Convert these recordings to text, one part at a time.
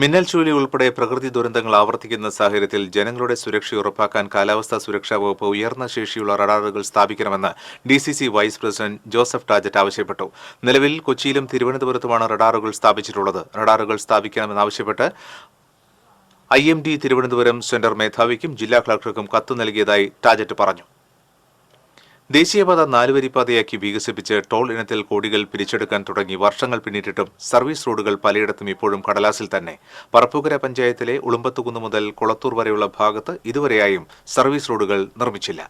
മിന്നൽ ചുഴലി ഉൾപ്പെടെ പ്രകൃതി ദുരന്തങ്ങൾ ആവർത്തിക്കുന്ന സാഹചര്യത്തിൽ ജനങ്ങളുടെ സുരക്ഷ ഉറപ്പാക്കാൻ കാലാവസ്ഥാ സുരക്ഷാ വകുപ്പ് ഉയർന്ന ശേഷിയുള്ള റഡാറുകൾ സ്ഥാപിക്കണമെന്ന് D C C vice president Joseph ടാജറ്റ് ആവശ്യപ്പെട്ടു. നിലവിൽ കൊച്ചിയിലും തിരുവനന്തപുരത്തുമാണ് റഡാറുകൾ സ്ഥാപിച്ചിട്ടുള്ളത്. റഡാറുകൾ സ്ഥാപിക്കണമെന്നാവശ്യപ്പെട്ട് I M D Thiruvananthapuram centre മേധാവിക്കും ജില്ലാ കളക്ടർക്കും കത്ത് നൽകിയതായി ടാജറ്റ് പറഞ്ഞു. ദേശീയപാത നാലുവരിപ്പാതയാക്കി വികസിപ്പിച്ച് ടോൾ ഇനത്തിൽ കോടികൾ പിരിച്ചെടുക്കാൻ തുടങ്ങി വർഷങ്ങൾ പിന്നിട്ടിട്ടും സർവീസ് റോഡുകൾ പലയിടത്തും ഇപ്പോഴും കടലാസിൽ തന്നെ. പറപ്പൂക്കര പഞ്ചായത്തിലെ ഉളുമ്പത്തുകുന്ന് മുതൽ കുളത്തൂർ വരെയുള്ള ഭാഗത്ത് ഇതുവരെയായും സർവീസ് റോഡുകൾ നിർമ്മിച്ചില്ല.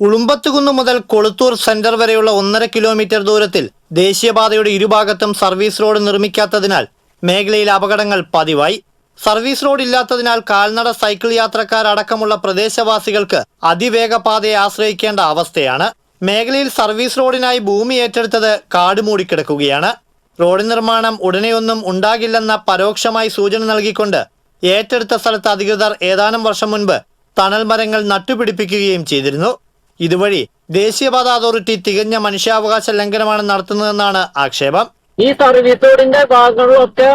ഉളുമ്പത്തുകുന്ന് മുതൽ കൊളുത്തൂർ സെന്റർ വരെയുള്ള ഒന്നര കിലോമീറ്റർ ദൂരത്തിൽ ദേശീയപാതയുടെ ഇരുഭാഗത്തും സർവീസ് റോഡ് നിർമ്മിക്കാത്തതിനാൽ മേഖലയിൽ അപകടങ്ങൾ പതിവായി. സർവീസ് റോഡ് ഇല്ലാത്തതിനാൽ കാൽനട സൈക്കിൾ യാത്രക്കാരടക്കമുള്ള പ്രദേശവാസികൾക്ക് അതിവേഗ പാതയെ ആശ്രയിക്കേണ്ട അവസ്ഥയാണ്. മേഖലയിൽ സർവീസ് റോഡിനായി ഭൂമി ഏറ്റെടുത്തത് കാട് മൂടിക്കിടക്കുകയാണ് റോഡ് നിർമ്മാണം ഉടനെയൊന്നും ഉണ്ടാകില്ലെന്ന പരോക്ഷമായി സൂചന നൽകിക്കൊണ്ട് ഏറ്റെടുത്ത സ്ഥലത്ത് അധികൃതർ ഏതാനും വർഷം മുൻപ് തണൽ മരങ്ങൾ നട്ടുപിടിപ്പിക്കുകയും ചെയ്തിരുന്നു. ഇതുവഴി ദേശീയപാത അതോറിറ്റി തികഞ്ഞ മനുഷ്യാവകാശ ലംഘനമാണ് നടത്തുന്നതെന്നാണ് ആക്ഷേപം. ഈ സർവീസ് റോഡിന്റെ ഭാഗങ്ങളിലൊക്കെ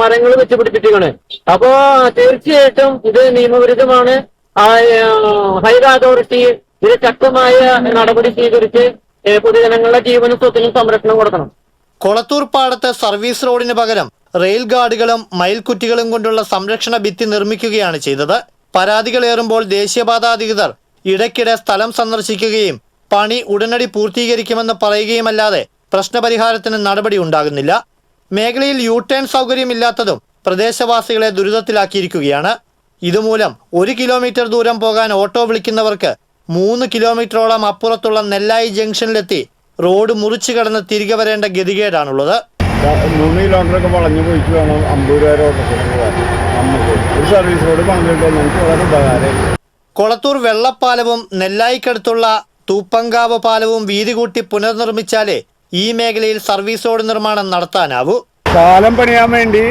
മരങ്ങൾ വെച്ച് പിടിപ്പിച്ചിരിക്കണ് അപ്പോ തീർച്ചയായിട്ടും ഇത് നിയമവിരുദ്ധമാണ്. ഹൈവേ അതോറിറ്റി ഇത് ശക്തമായ നടപടി സ്വീകരിച്ച് പൊതുജനങ്ങളുടെ ജീവനും സ്വത്തിനും സംരക്ഷണം കൊടുക്കണം. കൊളത്തൂർ പാടത്തെ സർവീസ് റോഡിന് പകരം റെയിൽ ഗാർഡുകളും മയിൽക്കുറ്റികളും കൊണ്ടുള്ള സംരക്ഷണ ഭിത്തി നിർമ്മിക്കുകയാണ് ചെയ്തത്. പരാതികൾ പരാതികളേറുമ്പോൾ ദേശീയപാത അധികൃതർ ഇടയ്ക്കിടെ സ്ഥലം സന്ദർശിക്കുകയും പണി ഉടനടി പൂർത്തീകരിക്കുമെന്ന് പറയുകയുമല്ലാതെ പ്രശ്നപരിഹാരത്തിന് നടപടി ഉണ്ടാകുന്നില്ല. മേഖലയിൽ യു ടേൺ സൗകര്യമില്ലാത്തതും പ്രദേശവാസികളെ ദുരിതത്തിലാക്കിയിരിക്കുകയാണ്. ഇതുമൂലം ഒരു കിലോമീറ്റർ ദൂരം പോകാൻ ഓട്ടോ വിളിക്കുന്നവർക്ക് മൂന്ന് കിലോമീറ്ററോളം അപ്പുറത്തുള്ള നെല്ലായി ജംഗ്ഷനിലെത്തി റോഡ് മുറിച്ചു കടന്ന് തിരികെ വരേണ്ട ഗതികേടാണുള്ളത്. മൂന്ന് കിലോമീറ്ററൊക്കെ വളഞ്ഞു പോയിട്ട് വേണം വരെ നമുക്ക് ഒരു സർവീസ് റോഡ് പണിതിട്ട് നമുക്ക് വളരെ ഉപകാരം. കൊളത്തൂർ വെള്ളപ്പാലവും നെല്ലായിക്കടുത്തുള്ള തൂപ്പങ്കാവ് പാലവും വീതി കൂട്ടി പുനർനിർമ്മിച്ചാലേ ഈ മേഖലയിൽ സർവീസ് റോഡ് നിർമ്മാണം നടത്താനാവൂ. പാലം പണിയാൻ വേണ്ടി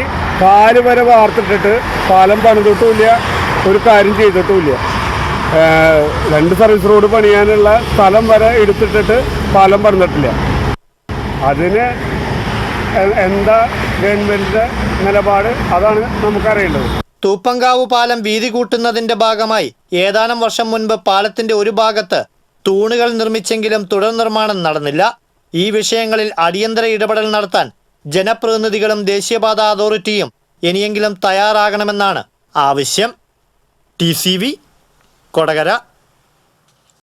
കാൽ വരെ വാർത്തിട്ടിട്ട് പാലം പണിതിട്ടുമില്ല ഒരു കാര്യം ചെയ്തിട്ടുമില്ല. രണ്ട് സർവീസ് റോഡ് പണിയാനുള്ള സ്ഥലം വരെ എടുത്തിട്ടിട്ട് പാലം പണിതിട്ടില്ല. അതിന് എന്താ ഗവൺമെന്റിന്റെ നിലപാട്? അതാണ് നമുക്കറിയേണ്ടത്. തൂപ്പങ്കാവ് പാലം വീതി കൂട്ടുന്നതിന്റെ ഭാഗമായി ഏതാനും വർഷം മുൻപ് പാലത്തിന്റെ ഒരു ഭാഗത്ത് തൂണുകൾ നിർമ്മിച്ചെങ്കിലും തുടർ നിർമ്മാണം നടന്നില്ല. ഈ വിഷയങ്ങളിൽ അടിയന്തര ഇടപെടൽ നടത്താൻ ജനപ്രതിനിധികളും ദേശീയപാത അതോറിറ്റിയും ഇനിയെങ്കിലും തയ്യാറാകണമെന്നാണ് ആവശ്യം. ടി കൊടകര.